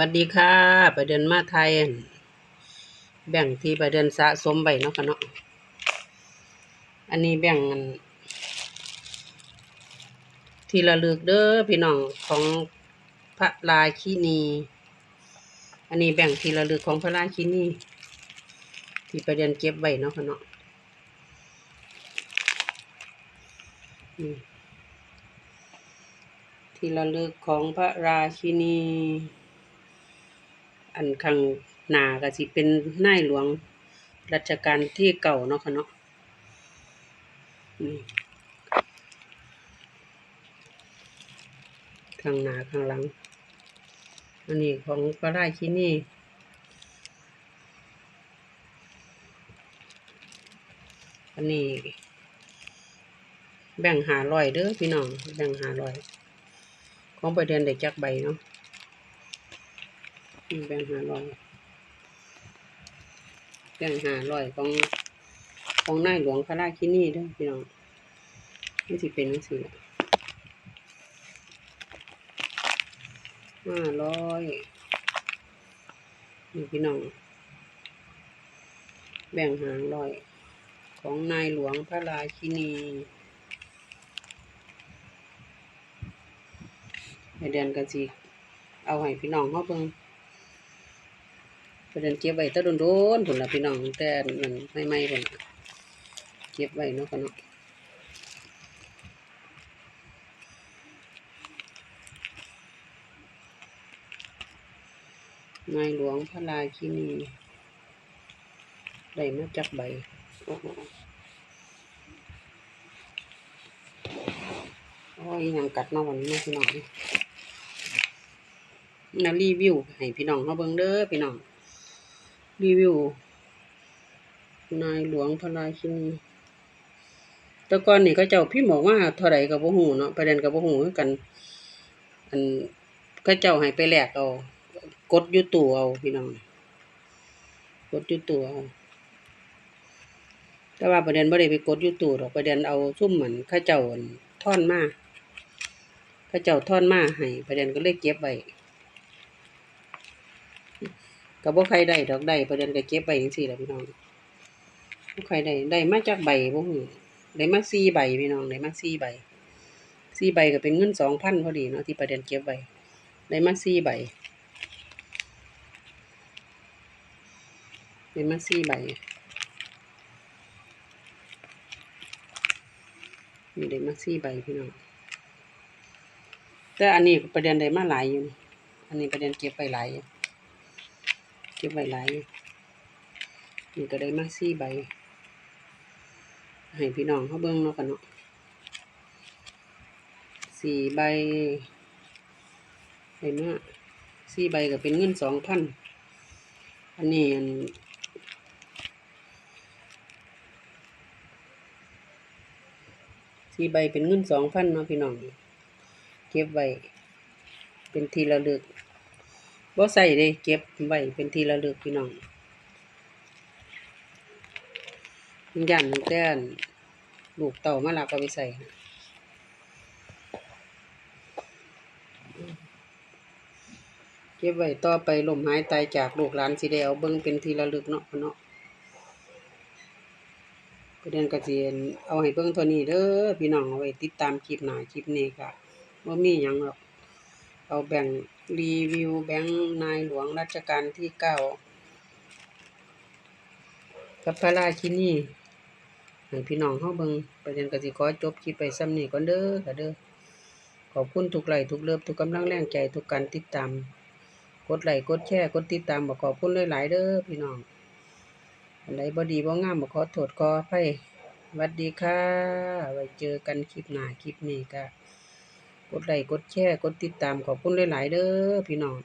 วัสดีค่ะประเด็นมาไทย แบ่งที่ประเด็นสะสมไว้เนาะค่ะเนาะอันนี้แบ่งที่ระลึกเด้อพี่น้องของพระราชินีอันนี้แบ่งที่ระลึกของพระราชินีที่ประเด็นเก็บไว้เนาะค่ะเนาะที่ระลึกของพระราชินี อันข้างหน้าก็สิเป็นนายหลวงรัชกาลที่เก่าเนาะค่ะเนาะข้างหน้าข้างหลัง อันนี้ของพระราชินีอันนี้แบ่งหาร้อยเด้อพี่น้อง แบ่งหาร้อย ของประเด็นได้จักใบเนาะ แบ่งหาร้อยแบ่งหาร้อยของของนายหลวงพระราชินีด้อพี่น้องนี่สิเป็นจังซี่ล่ะห้าร้อยนี่พี่น้อง แบ่งหาร้อยของนายหลวงพระราชินีให้เดือนกันสิ เอาให้พี่น้องเขาเบิ่ง เด็นเก็บไว้ตะโดนๆพุ่นล่ะพี่น้องแต่นั่นใหม่ๆพุ่นน่ะเก็บไว้เนาะค่ะเนาะนายหลวงพระราชินีได้มาจากใบโอ้โหโอ้ยยังกัดมาวันนี้พี่น้องนะรีวิวให้พี่น้องเขาเบิ่งเด้อพี่น้อง รีวิวนายหลวงพระราชินีแต่ก่อนนี่ก็เจ้าพี่บอกว่าเท่าไรกับบ่ฮู้เนาะประเด็นกับบ่ฮู้คือกัน อันก็เจ้าให้ไปแลกเอา กดยู่ตู้เอาพี่น้องกดยู่ตู้เอาแต่ว่าประเด็นบ่ได้ไปกดยู่ตู้ดอกประเด็นเอาซุ่มเหมือนเขาเจ้าอั่อนมาเขาเจ้าท่อนมาให้ประเด็นก็เลยเก็บไว้ ก็บ่ใครได้ดอกได้ประเด็นก็เก็บไว้จังซี่ล่ะพี่น้องบ่ใครได้ได้มาจากใบบ่ฮู้ได้มา4ใบพี่น้องได้มา4ใบ4ใบก็เป็นเงิน2,000พอดีเนาะที่ประเด็นเก็บไว้ได้มา4ใบได้มา4ใบมีได้มาสี่ใบพี่น้องแต่อันนี้ประเด็นได้มาหลายอยู่ อันนี้ประเด็นเก็บไปหลายอยู่ ก็บไว้หลายอยู่นี่ก็ได้มาสี่ใบ ให้พี่น้องเขาเบิ่งเนาะกันเนาะสี่ใบได้มาสี่ใบก็เป็นเงินสองพันอันนี้อันสี่ใบเป็นเงินสองพันเนาะพี่น้อง เก็บไว้ เป็นทีละเลึก บ่ใส่เลยเก็บไว้เป็นทีละลึกพี่น้องยันแต่อันลูกเต่ามาลักเอาไปใส่เก็บไว้ต่อไปลมหายตายจากลูกหลานสิได้เอาเบิ่งเป็นทีละลึกเนาะเนาะประเด็นกระเจียนเอาให้เบิ่งเท่านี้เด้อพี่น้องเอาไว้ติดตามคลิปหน้าคลิปนี้ก็บ่ามีหยังหรอกเอาแบ่ง รีวิวแบงค์นายหลวงรัชกาลที่เก้ากับพระราชินีให้พี่น้องเฮาเบิงประเด็นกสิขอจบคลิปไปซ้ำนี้ก่อนเด้อค่ะเด้อขอบคุณทุกไลค์ทุกเลิฟทุกกำลังแรงใจทุกการติดตาม กดไลค์กดแชร์กดติดตามบ่ขอบคุณหลายๆเด้อพี่น้องอันใดบ่ดีบ่งามบ่ขอโทษขออภัยสวัสดีค่ะ ไว้เจอกันคลิปหน้าคลิปนี้ก็ กดไลค์กดแชร์กดติดตามขอบคุณหลาย ๆ เด้อพี่น้อง